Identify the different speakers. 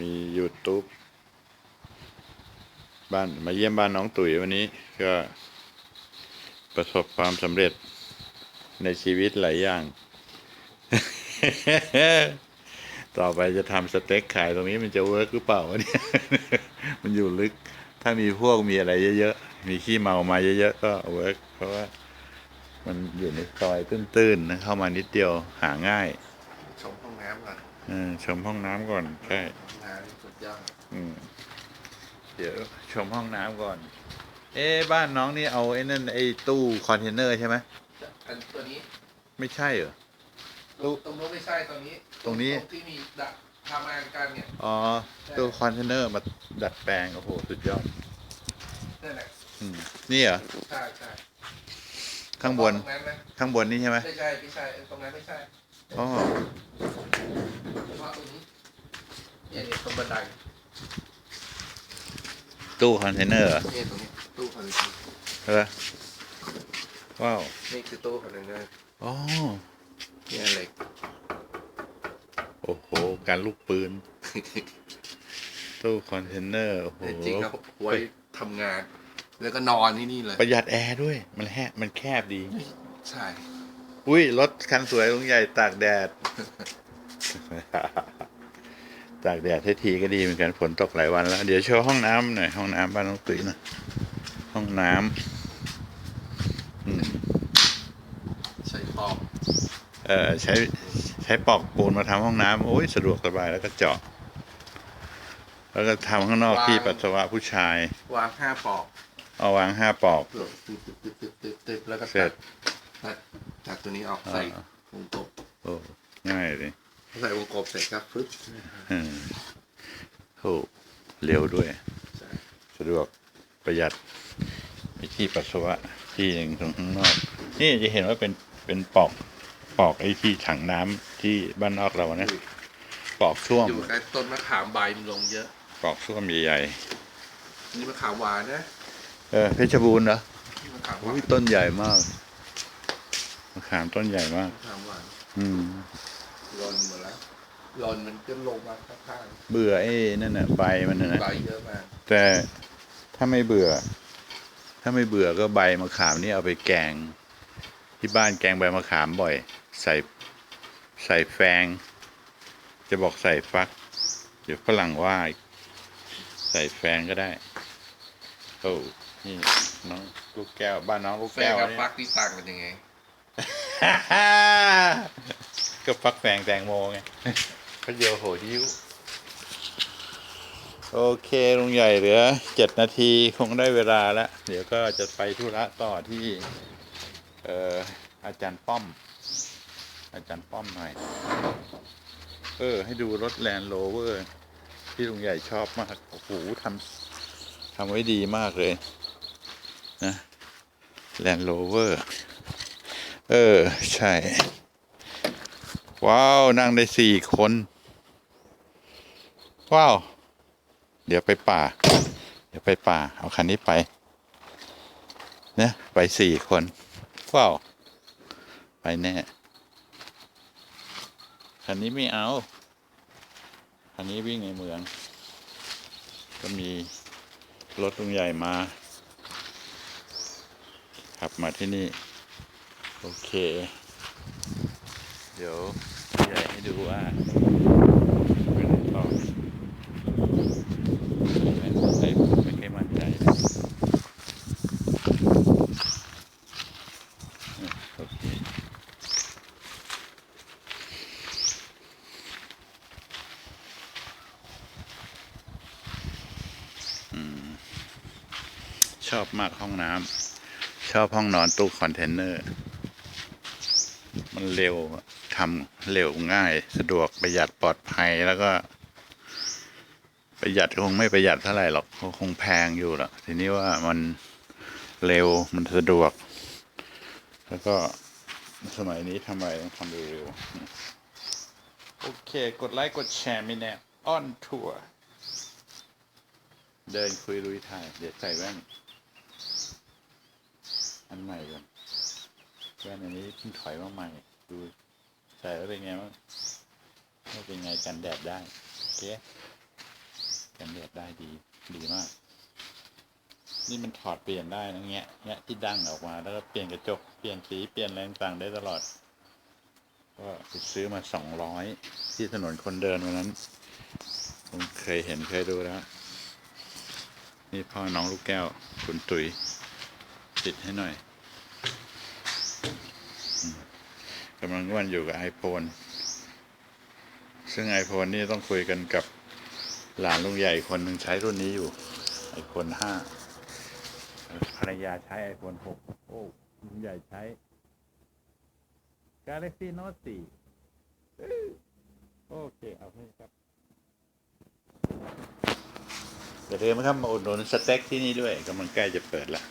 Speaker 1: มียูทูบบ้านมาเยี่ยมบ้านน้องตุ๋ยวันนี้ก็ประสบความสำเร็จในชีวิตหลายอย่าง ต่อไปจะทำสเต็กขายตรงนี้มันจะเวิร์กหรือเปล่าวะเนี่ยมันอยู่ลึก ถ้ามีพวกมีอะไรเยอะๆ มีขี้เมามาเยอะๆ ก็เวิร์กเพราะว่า มันอยู่ในซอยตื้นๆนะเข้ามานิดเดียวหาง่าย
Speaker 2: ชมห้องน้ำก่อน
Speaker 1: เออชมห้องน้ำก่อน ใช่
Speaker 2: ห้องน้ำนี่สุดยอด
Speaker 1: อืมเดี๋ยวชมห้องน้ำก่อน เอ๊ะบ้านน้องนี่เอาไอ้นั่นไอ้ตู้คอนเทนเนอร์ใช่ไหม
Speaker 2: อันตัวนี้
Speaker 1: ไม่ใช่เหรอตู้
Speaker 2: ตรงนู้นไม่ใช่ตรงนี้
Speaker 1: ตรงนี้
Speaker 2: ที่มีดักทำงานกันเนี่ย
Speaker 1: อ๋อตู้คอนเทนเนอร์มาดัดแปลงโอ้โหสุดยอด
Speaker 2: นั่นแหละ
Speaker 1: อืมนี่เหรอ
Speaker 2: ใช่ใช่
Speaker 1: ข้างบน
Speaker 2: ตรงนั้นนะ
Speaker 1: ข้างบนนี่ใช่ไหม
Speaker 2: ไม่ใช่ไม่ใช่ตรงนั้นไม่ใช่
Speaker 1: อ๋อ
Speaker 2: เฉพาะตรงนี้ เนี่ยเนี่ยตรงบันได
Speaker 1: ตู้คอนเทนเนอร์เหรอ
Speaker 2: เนี่ยตรงนี้ตู้คอนเทนเนอร์
Speaker 1: เออว้าว
Speaker 2: นี่คือตู้คอนเทนเนอร์
Speaker 1: อ๋อ
Speaker 2: เนี่ยเหล็ก
Speaker 1: โอ้โห การลูกปืน ตู้คอนเทนเนอร์โอ้โห
Speaker 2: แต่จริงๆแล้วไว้ทำงาน แล้วก็นอนที่นี่เลย
Speaker 1: ประหยัดแอร์ด้วย มันแฮมันแคบดี
Speaker 2: ใช่
Speaker 1: อุ้ยรถคันสวยลุงใหญ่ตากแดด ตากแดดให้ทีก็ดีเหมือนกันฝนตกหลายวันแล้ว เดี๋ยวโชว์ห้องน้ำหน่อยห้องน้ำบ้านน้องตุ๋ยหนะห้องน้ำอืม
Speaker 2: ใช้ปอก
Speaker 1: เอ่อใช้ใช้ปอกปูนมาทำห้องน้ำโอ้ยสะดวกสบายแล้วก็เจาะ แล้วก็ทำข้างนอกที่ปัสสาวะผู้ชาย
Speaker 2: วางห้าปอก
Speaker 1: เอาวางห้าปอก
Speaker 2: ตึ๊บตึ๊บตึ๊บตึ๊บตึ๊บตึ๊บตึ๊บแล้วก็
Speaker 1: เสร็
Speaker 2: ตั
Speaker 1: จ
Speaker 2: ดตัดตัดตัวนี้ออกใส่
Speaker 1: อ่า
Speaker 2: วงกบ
Speaker 1: โอ้ง่ายเลย
Speaker 2: ใส่วงกบเสร็จก็ฟึ๊บ
Speaker 1: อืมโอ้เร็วด้วย
Speaker 2: ใช่
Speaker 1: สะดวกประหยัดมีที่ปัสสาวะที่หนึ่งตรงข้างนอก นี่จะเห็นว่าเป็นเป็นปอกปอกไอ้ที่ถังน้ำที่บ้านนอกเรานะปอกช่วม
Speaker 2: อยู่ใกล้ต้นมะขามใบมันลงเยอะ
Speaker 1: ปอกช่วมใหญ่
Speaker 2: นี่มะขามหวานนะ
Speaker 1: ๆเออเพชรบูรณ์เหรอ
Speaker 2: นี่มะขามหวา
Speaker 1: อุ้
Speaker 2: น
Speaker 1: ยต้นใหญ่มากมะขามต้นใหญ่มาก
Speaker 2: มะขามหวาน
Speaker 1: อืม
Speaker 2: หล่นหมดแล้วหล่นมันก็ลงมาข้าง
Speaker 1: เบื่อไอ้นั่นน่ะใบมันน่ะนะ
Speaker 2: ๆใบเยอะมาก
Speaker 1: แต่ถ้าไม่เบื่อ ถ้าไม่เบื่อก็ใบมะขามนี่เอาไปแกง ที่บ้านแกงใบมะขามบ่อย ใส่ใส่แฟง จะบอกใส่ฟัก เดี๋ยวฝรั่งว่าอีกใส่แฟงก็ได้โอ้นี่น้องลูกแก้วบ้านน้องลูก
Speaker 2: แฟ
Speaker 1: แก้
Speaker 2: น
Speaker 1: ว
Speaker 2: กับ
Speaker 1: เนี่ย
Speaker 2: ฟักที่ต่างกันยังไง
Speaker 1: ก็ฟักแฟงแตงโมไงพระเดียวโหดิ้ว โอเคลุงใหญ่เหลือเจ็ดนาทีคงได้เวลาแล้ว เดี๋ยวก็จะไปธุระต่อที่ เอ่ออาจารย์ป้อม อาจารย์ป้อมหน่อย เออ ให้ดูรถแลนด์โรเวอร์ ที่ลุงใหญ่ชอบมาก โอ้โหทำทำไว้ดีมากเลย นะแลนด์โรเวอร์ เออ ใช่ ว้าว นั่งได้สี่คน ว้าว เดี๋ยวไปป่า เดี๋ยวไปป่า เอาคันนี้ไปเนี่ยไปสี่คน ว้าว ไปแน่ คันนี้ไม่เอา คันนี้วิ่งในเมือง ก็มีรถลุงใหญ่มาขับมาที่นี่ โอเค เดี๋ยว ลุงให้ดูว่าไปไหนต่อไม่ไม่ไม่ค่อยมั่นใจโอเคชอบมากห้องน้ำชอบห้องนอนตู้คอนเทนเนอร์ มันเร็ว ทำเร็วง่ายสะดวกประหยัดปลอดภัยแล้วก็ ประหยัดคงไม่ประหยัดเท่าไหร่หรอกคงแพงอยู่หรอกทีนี้ว่ามันเร็วมันสะดวก แล้วก็สมัยนี้ทำอะไรต้องทำเร็วๆโอเค กดไลค์กดแชร์มิแนออนทัวร์เดินคุยลุยถ่าย เดี๋ยวใส่แว่นอันใหม่ก่อนแว่นอันนี้เพิ่งถอยมาใหม่ดู ใส่แล้วเป็นไงบ้งไม่เป็นไงกันแดดได้โอเคกันแดดได้ดีดีมาก นี่มันถอดเปลี่ยนได้นะเงี้ยเงี้ยที่ดั้งออกมา แล้วก็เปลี่ยนกระจกเปลี่ยนสีเปลี่ยนแรงต่างได้ตลอดก็ไปซื้อมาสองร้อยที่ถนนคนเดินวันนั้นผมเคยเห็นเคยดูแล้ว นี่พ่อน้องลูกแก้ว คุณตุ๋ยติดให้หน่อยอืม กำลังว่านอยู่กับ iPhone ซึ่ง iPhone นี่ต้องคุยกันกับหลานลุงใหญ่คนหนึ่งใช้รุ่นนี้อยู่ iPhone 5ภรรยาใช้ iPhone 6โอ้ลุงใหญ่ใช้ Galaxy Note 4 โอเค เอาให้ครับอย่าลืมนะครับ มาอุดหนุนสเต็กที่นี่ด้วยกำลังใกล้จะเปิดละ